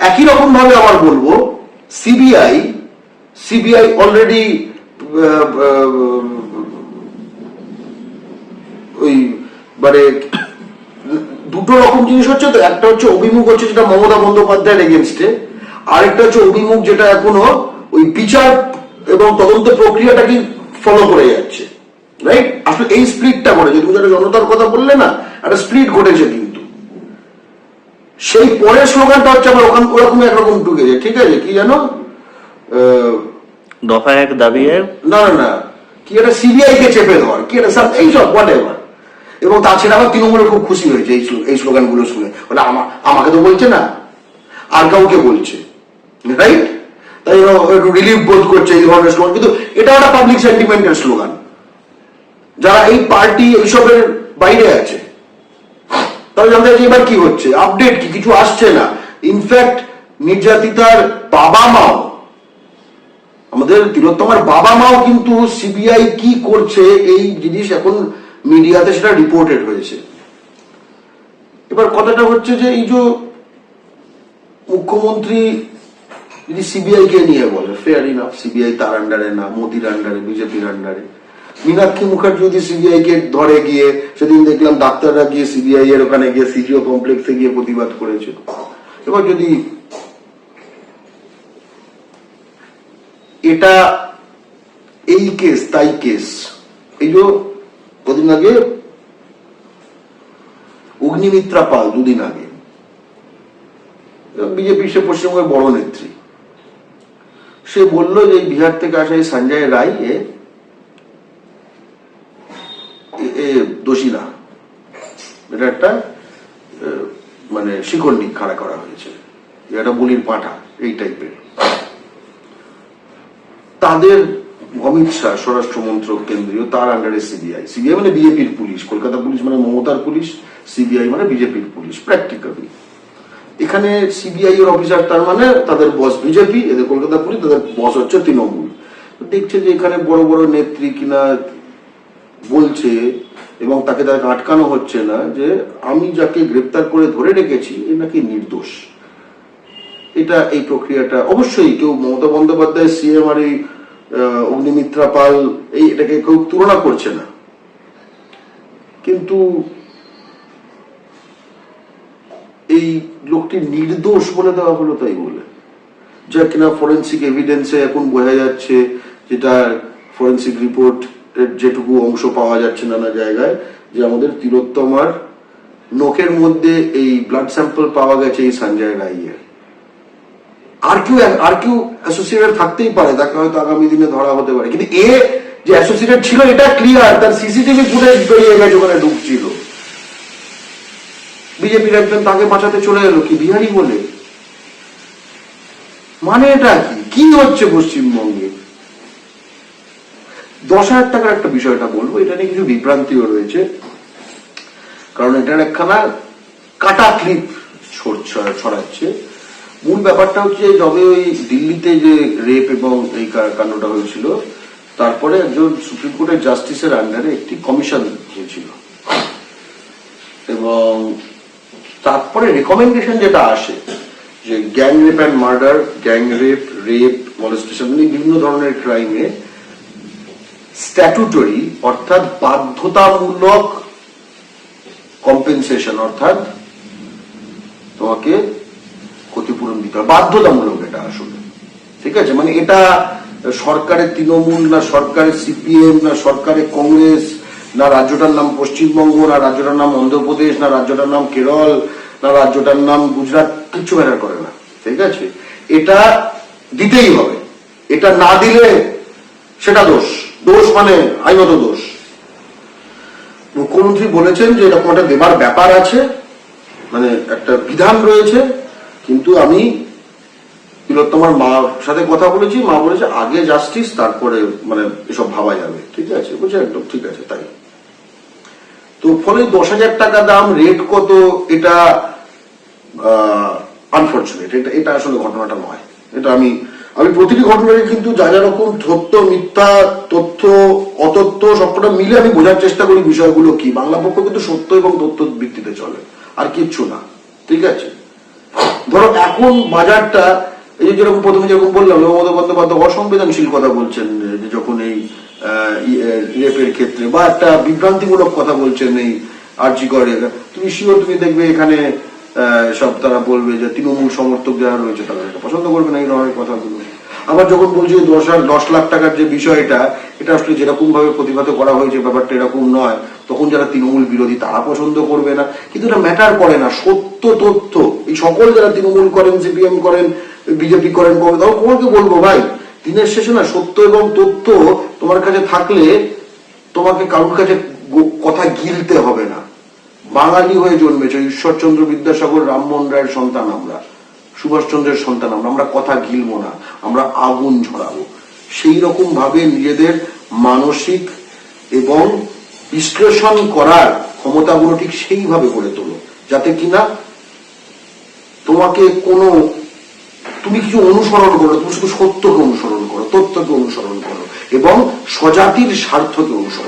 একই রকম ভাবে আবার বলব সিবিআই সিবিআই অলরেডি ওই মানে দুটো রকম জিনিস হচ্ছে তো, একটা হচ্ছে অভিমুখ হচ্ছে যেটা মমতা বন্দ্যোপাধ্যায়ের এগেনস্টে আরেকটা হচ্ছে অভিমুখ যেটা এখনও ওই বিচার এবং তদন্ত প্রক্রিয়াটাকে ফলো করে যাচ্ছে রাইট আসলে এই স্প্লিটটা করেছে তুমি যেটা জনতার কথা বললে না, একটা স্প্লিট ঘটেছে কিন্তু। সেই পরের স্লোগানটা হচ্ছে আবার ওখান ওরকম একরকম ঢুকেছে ঠিক আছে? কি জানো? দফা এক দাবি এক? না না না। কি একটা সিবিআই কে চেপে দেওয়ার কি একটা সব এইসব হোয়াট এভার এবং তাছাড়া আবার তৃণমূল খুব খুশি হয়েছে এই এই স্লোগানগুলো শুনে। বলে আমা আমাকে তো বলছে না। আর কাউকে বলছে। রাইট তাই একটু রিলিফ বোধ করছে এই ধরনের স্লোগান। কিন্তু এটা একটা পাবলিক সেন্টিমেন্টের স্লোগান। যারা এই পার্টি এইসবের বাইরে আছে তাহলে জানতে চাইছি এবার কি হচ্ছে? আপডেট কি? কিছু আসছে না। ইনফ্যাক্ট নির্যাতিতার বাবা মাও আমাদের তিলোত্তমার বাবা মাও কিন্তু সিবিআই কি করছে, এই জিনিস এখন মিডিয়াতে সেটা রিপোর্টেড হয়েছে। এবার কথাটা হচ্ছে যে এই যে মুখ্যমন্ত্রী যদি সিবিআই কে নিয়ে বলে ফেয়ার ইনাফ সিবিআই তার আন্ডারে না, মোদির আন্ডারে বিজেপির আন্ডারে মীনাক্ষী মুখার্জি যদি সিবিআই কে ধরে গিয়ে, সেদিন দেখলাম ডাক্তাররা গিয়ে সিবিআই এর ওখানে গিয়ে সিজিও কমপ্লেক্সে গিয়ে প্রতিবাদ করেছে। এবার যদি এটা এই কেস তাই কেস এই যে কদিন আগে অগ্নিমিত্রা পাল, দুদিন আগে। বিজেপি সে পশ্চিমবঙ্গের বড় নেত্রী। সে বলল যে বিহার থেকে আসা এই সঞ্জয় রায় এ এ- এ দোষী না এটা একটা মানে শিকড়নি খাড়া করা হয়েছে। এটা বলির পাঠা, এই টাইপের। তাদের অমিত শাহ স্বরাষ্ট্র মন্ত্রক কেন্দ্রীয়, তার আন্ডারে সিবিআই সিবিআই মানে বিজেপির পুলিশ। কলকাতা পুলিশ মানে মমতার পুলিশ। সিবিআই মানে বিজেপির পুলিশ প্র্যাকটিক্যালি এখানে সিবিআই এর অফিসার তার মানে তাদের বস বিজেপি এদের কলকাতা পুলিশ, তাদের বস হচ্ছে তৃণমূল। দেখছে যে এখানে বড় বড় নেত্রী কিনা বলছে এবং তাকে তাকে আটকানো হচ্ছে না যে আমি যাকে গ্রেপ্তার করে ধরে রেখেছি, এ নাকি নির্দোষ। এটা এই প্রক্রিয়াটা অবশ্যই কেউ মমতা বন্দ্যোপাধ্যায় সিএম আর এই অগ্নিমিত্রা পাল, এই এটাকে কেউ তুলনা করছে না। কিন্তু এই লোকটি নির্দোষ বলে দেওয়া হলো তাই বলে। যা কিনা ফরেন্সিক এভিডেন্সে এখন বোঝা যাচ্ছে যেটা ফরেন্সিক রিপোর্ট যেটুকু অংশ পাওয়া যাচ্ছে নানা জায়গায়, যে আমাদের তিলোত্তমার নখের মধ্যে এই ব্লাড স্যাম্পল পাওয়া গেছে এই সঞ্জয় রাইয়ের। আর কেউ আর কেউ অ্যাসোসিয়েটেড থাকতেই পারে, তাকে হয়তো আগামী দিনে ধরা হতে পারে। কিন্তু এ যে অ্যাসোসিয়েটেড ছিল, এটা ক্লিয়ার তার সিসিটিভি ফুটেজ বেরিয়ে গেছে, ওখানে ঢুকছিল। বিজেপির একজন তাকে বাঁচাতে চলে এলো, কি বিহারি বলে? মানে এটা কি? কি হচ্ছে পশ্চিমবঙ্গে? দশ হাজার টাকার একটা বিষয়টা বলব, এটা নিয়ে কিছু বিভ্রান্তিও রয়েছে। কারণ এটার একখানা কাটা ক্লিপ ছড়াচ্ছে। মূল ব্যাপারটা হচ্ছে যবে ওই দিল্লিতে যে রেপ এবং এই কাণ্ডটা হয়েছিল, তারপরে একজন সুপ্রিম কোর্টের জাস্টিসের আন্ডারে একটি কমিশন হয়েছিল। এবং তারপরে রেকমেন্ডেশন যেটা আসে, যে gang rape and murder gang rape rape molestation বিভিন্ন ধরনের ক্রাইমে স্ট্যাটুটরি অর্থাৎ বাধ্যতামূলক কম্পেনসেশন অর্থাৎ তোমাকে ক্ষতিপূরণ দিতে হবে। বাধ্যতামূলক এটা আসলে। ঠিক আছে? মানে এটা সরকারের তৃণমূল না সরকারের সিপিএম না সরকারের কংগ্রেস, না রাজ্যটার নাম পশ্চিমবঙ্গ, না রাজ্যটার নাম অন্ধ্রপ্রদেশ, না রাজ্যটার নাম কেরল, না রাজ্যটার নাম গুজরাট, কিচ্ছু ম্যাটার করে না। ঠিক আছে? এটা দিতেই হবে। এটা না দিলে সেটা দোষ। দোষ মানে আইনত দোষ। মুখ্যমন্ত্রী বলেছেন যে এরকম একটা দেবার ব্যাপার আছে মানে একটা বিধান রয়েছে, কিন্তু আমি তিলোত্তমার মার সাথে কথা বলেছি, মা বলেছে আগে জাস্টিস তারপরে মানে এসব ভাবা যাবে। ঠিক আছে? বলছে একদম ঠিক আছে, তাই। তো ফলে দশ হাজার টাকা দাম রেট কত, এটা আনফর্চুনেট এটা এটা আসলে ঘটনাটা নয়। এটা আমি আমি প্রতিটি ঘটনাকে কিন্তু যা যা রকম সত্য, মিথ্যা, তথ্য অতথ্য সবকটা মিলে আমি বোঝার চেষ্টা করি বিষয়গুলো কি। বাংলা পক্ষ কিন্তু সত্য এবং তথ্য ভিত্তিতে চলে, আর কিচ্ছু না। ঠিক আছে? ধরো এখন বাজারটা, এই যে যেরকম প্রথমে যেরকম বললাম মমতা বন্দ্যোপাধ্যায় অসংবেদনশীল কথা বলছেন, যে যখন এই রেপের ক্ষেত্রে, বা একটা বিভ্রান্তিমূলক কথা বলছেন এই আর্জি করে তুমি শিওর তুমি দেখবে এখানে সব তারা বলবে যে তৃণমূল সমর্থক যারা রয়েছে তারা এটা পছন্দ করবে না, এই ধরনের কথাগুলো আবার যখন বলছে দশ দশ লাখ টাকার যে বিষয়টা, এটা আসলে যেরকম ভাবে প্রতিভাত করা হয়েছে, ব্যাপারটা এরকম নয়, তখন যারা তৃণমূল বিরোধী তারা পছন্দ করবে না। কিন্তু এটা ম্যাটার করে না, সত্য তথ্য। এই সকল যারা তৃণমূল করেন, সিপিএম করেন বিজেপি করেন কংগ্রেস তখন তোমাকে বলব ভাই, দিনের শেষে না সত্য এবং তথ্য তোমার কাছে থাকলে তোমাকে কারোর কাছে কথা গিলতে হবে না। বাঙালি হয়ে জন্মেছে ঈশ্বরচন্দ্র বিদ্যাসাগর রামমোহন রায়ের সন্তান আমরা, সুভাষচন্দ্রের সন্তান আমরা। আমরা কথা গিলবো না, আমরা আগুন ঝরাবো। সেই রকম ভাবে নিজেদের মানসিক এবং বিশ্লেষণ করার ক্ষমতাগুলো ঠিক সেইভাবে গড়ে তোলো, যাতে কিনা তোমাকে কোনো, তুমি কিছু অনুসরণ করো, তুমি শুধু সত্যকে অনুসরণ করো তথ্যকে অনুসরণ করো, এবং স্বজাতির স্বার্থকে অনুসরণ